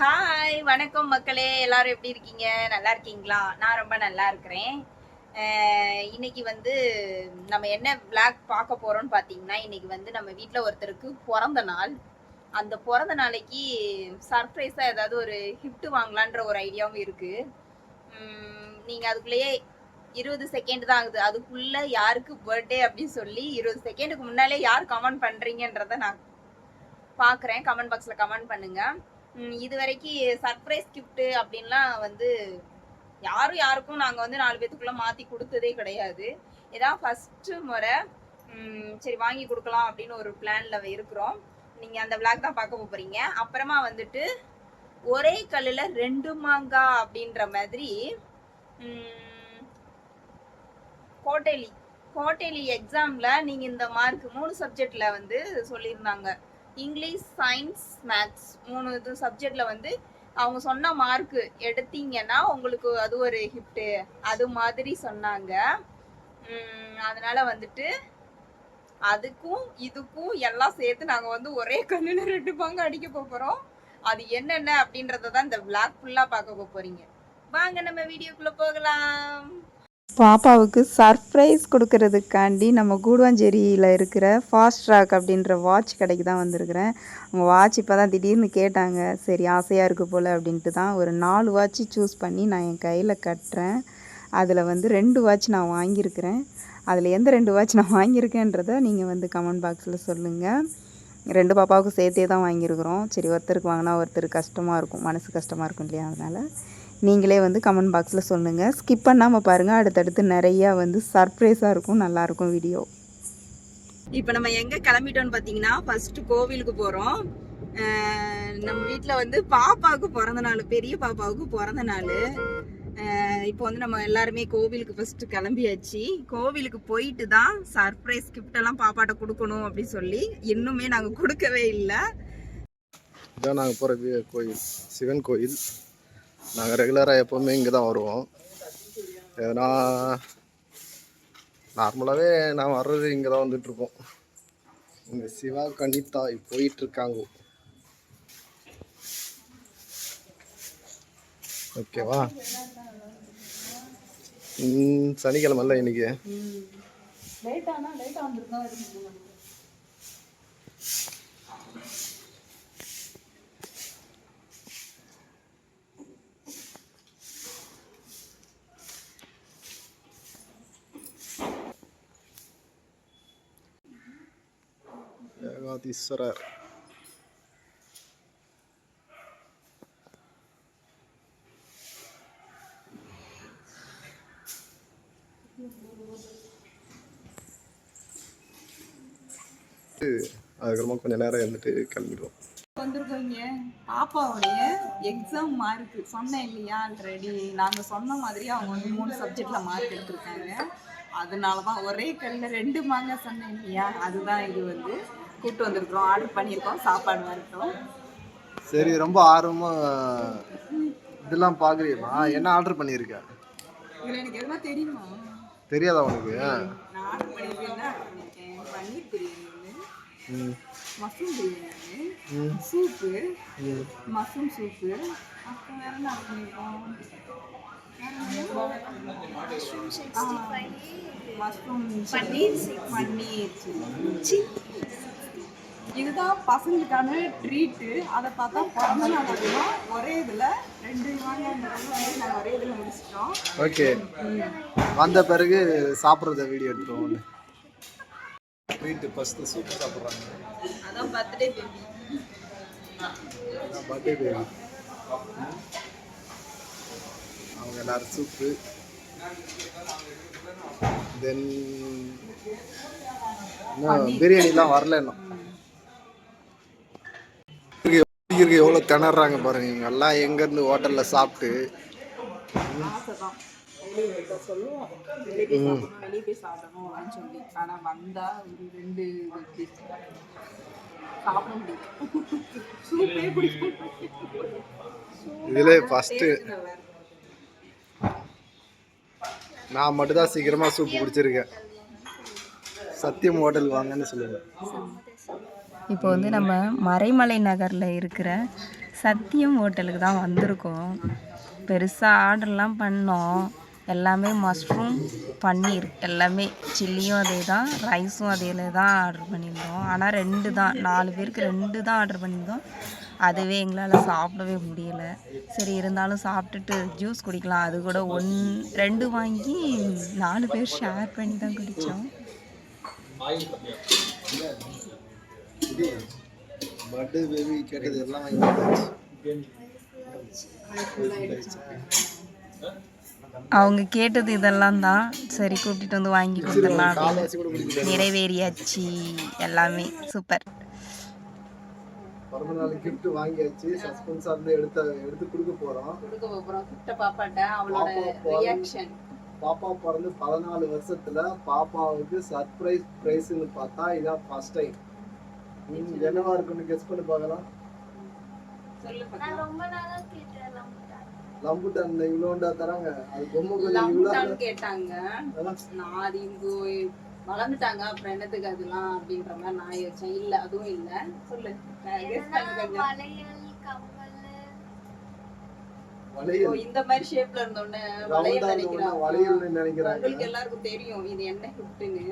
Hi வணக்கம் மக்களே. எல்லாரும் எப்படி இருக்கீங்க? நல்லா இருக்கீங்களா? நான் ரொம்ப நல்லா இருக்கிறேன். இன்னைக்கு வந்து நம்ம என்ன விளாக் பார்க்க போறோம்னு பார்த்தீங்கன்னா இன்னைக்கு வந்து நம்ம வீட்டில் ஒருத்தருக்கு பிறந்த நாள். அந்த பிறந்த நாளைக்கு சர்ப்ரைஸாக ஏதாவது ஒரு கிஃப்ட் வாங்கலான்ற ஒரு ஐடியாவும் இருக்கு. நீங்கள் அதுக்குள்ளேயே இருபது செகண்ட் தான் ஆகுது. அதுக்குள்ள யாருக்கு பர்த்டே அப்படின்னு சொல்லி இருபது செகண்டுக்கு முன்னாலே யார் கமெண்ட் பண்றீங்கன்றத நான் பார்க்குறேன். கமெண்ட் பாக்ஸில் கமெண்ட் பண்ணுங்கள் இது வரைக்கும் சர்ப்ரைஸ் கிஃப்ட் அப்படின்லாம் வந்து யாரும் யாருக்கும் நாங்கள் வந்து நாலு பேத்துக்குள்ள மாற்றி கொடுத்ததே கிடையாது. இதான் ஃபஸ்ட்டு முறை சரி வாங்கி கொடுக்கலாம் அப்படின்னு ஒரு பிளானில் இருக்கிறோம். நீங்கள் அந்த விளாக் தான் பார்க்க போகிறீங்க அப்புறமா வந்துட்டு ஒரே கல்லில் ரெண்டு மாங்காய் அப்படின்ற மாதிரி கோட்டேலி கோட்டேலி எக்ஸாமில் நீங்கள் இந்த மார்க் மூணு சப்ஜெக்டில் வந்து சொல்லியிருந்தாங்க. இங்கிலீஷ் சயின்ஸ் மேத்ஸ் மூணு இது சப்ஜெக்ட்ல வந்து அவங்க சொன்ன மார்க் எடுத்தீங்கன்னா உங்களுக்கு அது ஒரு ஹிஃப்ட் அது மாதிரி சொன்னாங்க. அதனால வந்துட்டு அதுக்கும் இதுக்கும் எல்லாம் சேர்த்து நாங்க வந்து ஒரே கண்ணுல ரெண்டு பங்கு அடிக்க போறோம். அது என்னென்ன அப்படின்றத தான் இந்த விளாக் ஃபுல்லா பார்க்க போறீங்க. வாங்க நம்ம வீடியோக்குள்ள போகலாம். பாப்பாவுக்கு சர்ப்ரைஸ் கொடுக்கறதுக்காண்டி நம்ம கூடுவாஞ்சேரியில் இருக்கிற ஃபாஸ்ட் ட்ராக் அப்படின்ற வாட்ச் கடைக்கு தான் வந்திருக்கிறேன். அவங்க வாட்ச் இப்போ தான் திடீர்னு கேட்டாங்க. சரி ஆசையாக இருக்குது போல் அப்படின்ட்டு தான் ஒரு நாலு வாட்ச் சூஸ் பண்ணி நான் என் கையில் கட்டுறேன். அதில் வந்து ரெண்டு வாட்ச் நான் வாங்கியிருக்கிறேன். அதில் எந்த ரெண்டு வாட்ச் நான் வாங்கியிருக்கேன்றதை நீங்கள் வந்து கமெண்ட் பாக்ஸில் சொல்லுங்கள் ரெண்டு பாப்பாவுக்கும் சேர்த்தே தான் வாங்கியிருக்கிறோம். சரி ஒருத்தருக்கு வாங்கினா ஒருத்தருக்கு கஷ்டமாக இருக்கும். மனசு கஷ்டமாக இருக்கும் இல்லையா? அதனால் நீங்களே வந்து கமெண்ட் பாக்ஸில் சொல்லுங்கள் ஸ்கிப் பண்ணாமல் பாருங்கள் அடுத்தடுத்து நிறையா வந்து சர்ப்ரைஸாக இருக்கும். நல்லாயிருக்கும் வீடியோ இப்போ நம்ம எங்க கிளம்பிட்டோம்னு பாத்தீங்கன்னா ஃபர்ஸ்ட் கோவிலுக்கு போறோம். அஹ் நம்ம வீட்ல வந்து பாப்பாவுக்கு பிறந்த நாள் பெரிய பாப்பாவுக்கு பிறந்த நாள். இப்போ வந்து நம்ம எல்லாருமே கோவிலுக்கு ஃபர்ஸ்ட் கிளம்பியாச்சு. கோவிலுக்கு போயிட்டு தான் சர்ப்ரைஸ் கிஃப்ட் எல்லாம் பாப்பாட்ட கொடுக்கணும் அப்படின்னு சொல்லி இன்னுமே நாங்க கொடுக்கவே இல்லை. இதான் நாங்கள் போகிற கோயில் சிவன் கோயில். நாங்கள் ரெகுலராக எப்போவுமே இங்கே தான் வருவோம் எதனா நார்மலாகவே நான் வர்றது இங்கே தான் வந்துட்டுருக்கோம். இங்கே சிவா கணிதா போயிட்டுருக்காங்க. ஓகேவா ம், இல்லை இன்னைக்கு ஏகாதீஸ்வரர் அதுக்கப்புறமா கொஞ்சம் நேரம் இருந்துட்டு கிளம்பிடுவோம். வந்திருக்கோங்க. பாப்பாவுடைய எக்ஸாம் மார்க் சொன்னேன் இல்லையா? ஆல்ரெடி நாங்க சொன்ன மாதிரி அவங்க வந்து மூணு சப்ஜெக்ட்ல மார்க் எடுத்திருக்காங்க. அதனால தான் ஒரே கல்ல ரெண்டு மாங்க சொன்னேன் இல்லையா? அதுதான் இது வந்து. கூட்டு வந்திருக்கிறோம். ஆர்டர் பண்ணியிருக்கோம். சாப்பாடு வரட்டும் சரி ரொம்ப ஆர்வமா இதெல்லாம் பார்க்குறீமா என்ன ஆர்டர் பண்ணியிருக்க? இதில் எனக்கு எதுனா தெரியுமா? தெரியாதா உனக்கு? நான் ஆர்டர் பண்ணியிருக்கேன் பன்னீர் பிரியாணி ஒன்று ம். Mushroom biryani soup mushroom soup அப்புறம் வேற என்ன பண்ணியிருக்கோம்? Mushroom paneer paneer chilli. இதுதான் பசங்களுக்கான ட்ரீட்டு அதை பார்த்தா பிறந்த நாள் அதுவும் ஒரே இதில் ரெண்டு நாங்கள் ஒரே இதில் முடிச்சிட்டோம். ஓகே. வந்த பிறகு சாப்பிட்றத வீடியோ எடுத்துருவோம். வீட்டு ஃபஸ்ட்டு சூப் சாப்பிட்றாங்க. அதான் பர்த்டே பேபி பர்த்டே பேபி அவங்க எல்லாரும் சூப்பு தென் இன்னும் பிரியாணிலாம் வரல இன்னும். குடிக்கிறதுக்கு எவ்வளோ திணறாங்க பாருங்க. இவங்க எல்லாம் எங்கேருந்து ஹோட்டலில் சாப்பிட்டு? வெளியே போய் சாப்பிடணும் வெளியே போய் சாப்பிடணும் அப்படின்னு சொல்லி ஆனால் வந்தால் ஒரு ரெண்டு dish சாப்பிட முடியும். சூப்பே பிடிக்கும் இதில் ஃபஸ்ட்டு. நான் மட்டும் தான் சீக்கிரமாக சூப்பு குடிச்சிருக்கேன். சத்தியம் ஹோட்டல் வாங்கன்னு சொல்லுவேன் இப்போ வந்து நம்ம மறைமலை நகரில் இருக்கிற சத்தியம் ஹோட்டலுக்கு தான் வந்திருக்கோம். பெருசாக ஆர்டர்லாம் பண்ணோம். எல்லாமே மஷ்ரூம் பன்னீர். எல்லாமே சில்லியும் அதே தான் ரைஸும் அதே தான் ஆர்டர் பண்ணியிருந்தோம். ஆனால் ரெண்டு தான் நாலு பேருக்கு ரெண்டு தான் ஆர்டர் பண்ணியிருந்தோம். அதுவே எங்களால் சாப்பிடவே முடியல. சரி இருந்தாலும் சாப்பிட்டுட்டு ஜூஸ் குடிக்கலாம். அது கூட ஒன் ரெண்டு வாங்கி நாலு பேர் ஷேர் பண்ணி தான் குடித்தோம் பர்த்டே பேபி கேட்டது எல்லாம் வாங்கி அவங்க கேட்டது இதெல்லாம் தான். சரி கூப்பிட்டுட்டு வந்து வாங்கி கொடுத்துடலாம். நிறைவேறியாச்சு. எல்லாமே சூப்பர். பிறந்த நாள் gift வாங்கியாச்சு. சஸ்பென்ஸா இருந்து எடுத்து எடுத்து கொடுக்க போறோம். கொடுக்க போறோம். பாப்பாட்ட அவளோட. ரியாக்ஷன் பாப்பா பிறந்து பதினாலு வருஷத்துல பாப்பாவுக்கு சர்ப்ரைஸ் பிரைஸ்னு பார்த்தா இதான் ஃபர்ஸ்ட் டைம் என்னவா இருக்குன்னு கெஸ் பண்ணி பார்க்கலாம். சொல்லு பாக்கலாம் ரொம்ப நாளா கேட்டேன் லம்புட்டான். லம்புட்டான் இவ்வளோண்டா தராங்க. அது பொம்மை கொஞ்சம் இவ்வளோ லம்டான்னு கேட்டாங்க. நான் அது வளர்ந்துட்டாங்க அப்புறம் என்னத்துக்கு அதெல்லாம் அப்படின்ற மாதிரி நான் யோசிச்சேன். இல்ல அதுவும் இல்ல. சொல்லு. கெஸ் பண்ணு கொஞ்சம் வளையல் கம்மலு ஓ, வளையல் இந்த மாதிரி ஷேப்ல இருந்தோடனே வளையல் ரவுண்டா நினைக்கிறாங்க வளையல்னு நினைக்கிறாங்க. உங்களுக்கு எல்லாருக்கும் தெரியும். இது என்ன கிஃப்ட்னு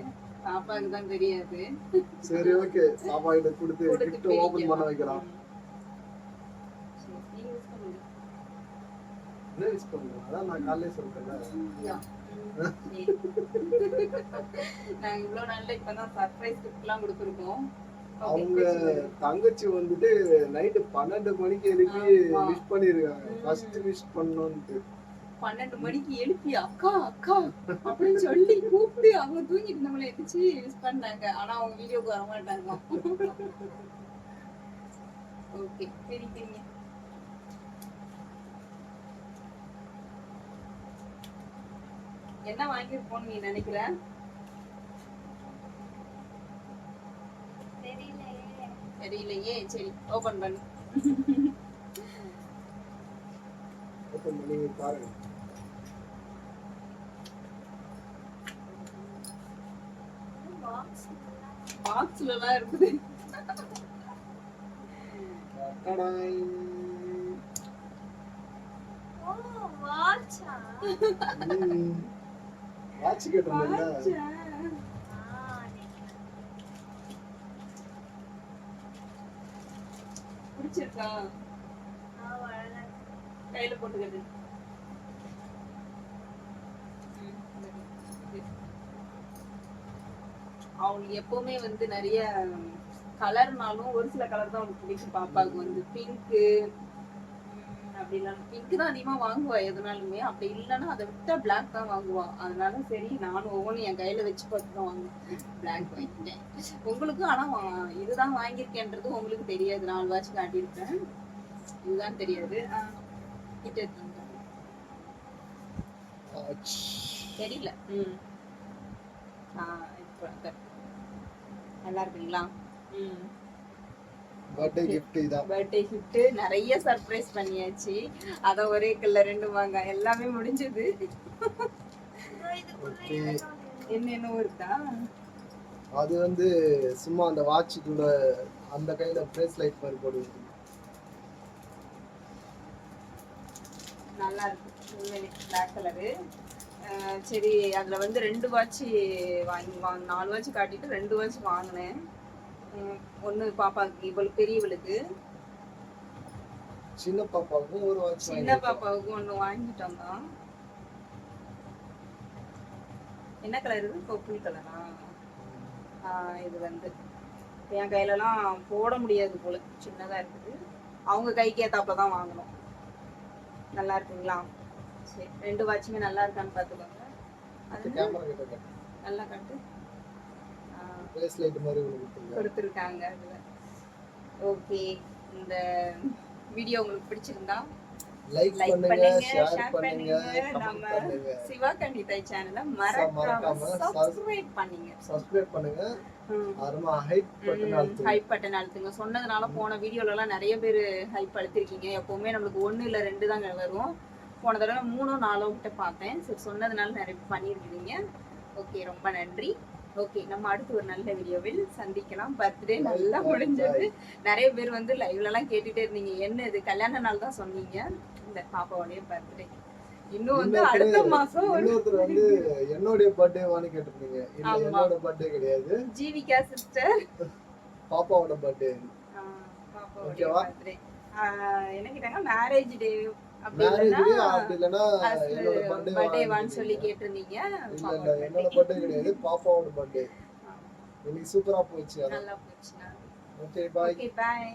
பாப்பாக்கு தான் தெரியாது. சரி ஓகே. பாப்பா கிட்ட கொடுத்து கிஃப்ட் ஓபன் பண்ண. வைக்கலாம். என்ன யூஸ் பண்ணுங்க? அதான் நான் காலையில சொல்றேன்ல. யா. நாங்க இவ்வளவு நாள்ல இப்பதான் சர்ப்ரைஸ் கிஃப்ட்லாம் கொடுத்துருக்கோம். அவங்க தங்கச்சி வந்துட்டு நைட்டு பன்னெண்டு மணிக்கு எழுப்பி. விஷ் பண்ணிருக்காங்க. ஃபர்ஸ்ட் விஷ் பண்ணோன்ட்டு. பன்னெண்டு மணிக்கு எழுப்பி அக்கா அக்கா அப்படின்னு சொல்லி கூப்பிட்டு அவங்க தூங்கிட்டு நம்மள எந்திரிச்சு யூஸ் பண்ணாங்க. ஆனா அவங்க வீடியோக்கு வர மாட்டாங்க. ஓகே பிரிக்கிறீங்க என்ன வாங்கியிருப்போம்னு நீ நினைக்கிற? தெரியலையே. சரி ஓபன் பண்ணு. ஓபன் பண்ணி பாருங்க. பாக்ஸ் பாக்ஸ்ல எல்லாம் இருக்குது. வாட்சா பிடிச்சிருக்கா? கையில போட்டுக்கிறது. அவளுக்கு எப்பவுமே வந்து நிறைய கலர்னாலும் ஒரு சில கலர் தான் அவளுக்கு பிடிக்கும். பாப்பாவுக்கு வந்து பிங்க்கு அப்படிலாம். பிங்க் தான் அதிகமா வாங்குவா எதுனாலுமே. அப்படி இல்லைன்னா அதை விட்டா பிளாக் தான் வாங்குவா. அதனால சரி நானும் ஒவ்வொன்றும் என் கையில வச்சு பார்த்து தான் வாங்குவேன் பிளாக் வாங்கிட்டேன் உங்களுக்கும் ஆனா இதுதான் வாங்கியிருக்கேன்றது உங்களுக்கு தெரியாது. நாலு வாட்ச் காட்டியிருக்கேன். இதுதான் தெரியாது. வந்துட்டேன். வாட்ச். தெரியல. ம். நல்லா இருக்குங்களா? ம். பர்த்டே கிஃப்ட் இதான். பர்த்டே கிஃப்ட் நிறைய சர்ப்ரைஸ் பண்ணியாச்சு. அத ஒரே கல்ல ரெண்டு வாங்க எல்லாமே முடிஞ்சது. என்னென்ன இருக்கா அது வந்து சும்மா அந்த வாட்சுக்குள்ள அந்த கையில பிரேஸ்லைட் மாதிரி போடுவது நல்லா இருக்கு உண்மையிலே பிளாக் கலரு சரி அதில் வந்து ரெண்டு வாட்ச் வாங்கி வாங்க நாலு வாட்ச் காட்டிட்டு ரெண்டு வாட்ச் வாங்கினேன். ஒன்று பாப்பாவுக்கு இவளுக்கு பெரியவளுக்கு. சின்ன பாப்பாவுக்கும் ஒரு வாட்ச் சின்ன பாப்பாவுக்கும் ஒன்று வாங்கிட்டோம் தான். என்ன கலர் இது? பர்பிள் கலரா இது வந்து. என் கையிலலாம் போட முடியாது போல. சின்னதாக இருக்குது. அவங்க கைக்கு ஏத்தாப்புல தான் வாங்கணும். நல்லா இருக்குங்களா சரி ரெண்டு வாட்சுமே நல்லா இருக்கான்னு பார்த்துக்கோங்க அது நல்லா கட்டு. கொடுத்துருக்காங்க. கொடுத்துருக்காங்க அதில். ஓகே இந்த வீடியோ உங்களுக்கு பிடிச்சிருந்தா லைக் பண்ணுங்க ஷேர் பண்ணுங்க நம்ம சிவா கண்டிதாய் சேனலை மறக்காம சப்ஸ்கிரைப் பண்ணீங்க. சப்ஸ்கிரைப் பண்ணுங்க. அருமா ஹைப் பட்டன் அழுத்துங்க ஹைப் பட்டன் அழுத்துங்க சொன்னதுனால போன வீடியோல எல்லாம் நிறைய பேர் ஹைப் அழுத்திருக்கீங்க எப்பவுமே நம்மளுக்கு ஒண்ணு இல்ல ரெண்டு தாங்க வரும். போன தடவை மூணோ நாலோ கிட்ட பார்த்தேன். சரி சொன்னதுனால நிறைய பேர் பண்ணியிருக்கீங்க ஓகே ரொம்ப நன்றி. ஓகே நம்ம அடுத்து ஒரு நல்ல வீடியோவில் சந்திக்கலாம். பர்த்டே நல்லா முடிஞ்சது. நிறைய பேர் வந்து லைவ்ல எல்லாம் கேட்டுட்டே இருந்தீங்க. என்ன இது? கல்யாண நாள் தான் சொன்னீங்க. இந்த பாப்பாவுடைய பர்த்டே இன்னும் வந்து அடுத்த மாசம் இன்னொருத்தர் வந்து என்னுடைய பர்த்டேவான்னு கேட்டிருந்தீங்க. இல்ல. என்னோட பர்த்டே கிடையாது. ஜீவிகா சிஸ்டர் பாப்பாவோட பர்த்டே என்ன கேட்டாங்க? மேரேஜ் டே என்னோட பர்த்டே என்னோட கிடையாது. பாப்பாவோட பர்த்டே இன்னைக்கு சூப்பரா போச்சு நல்லா போச்சுண்ணா. ஓகே பாய் பாய்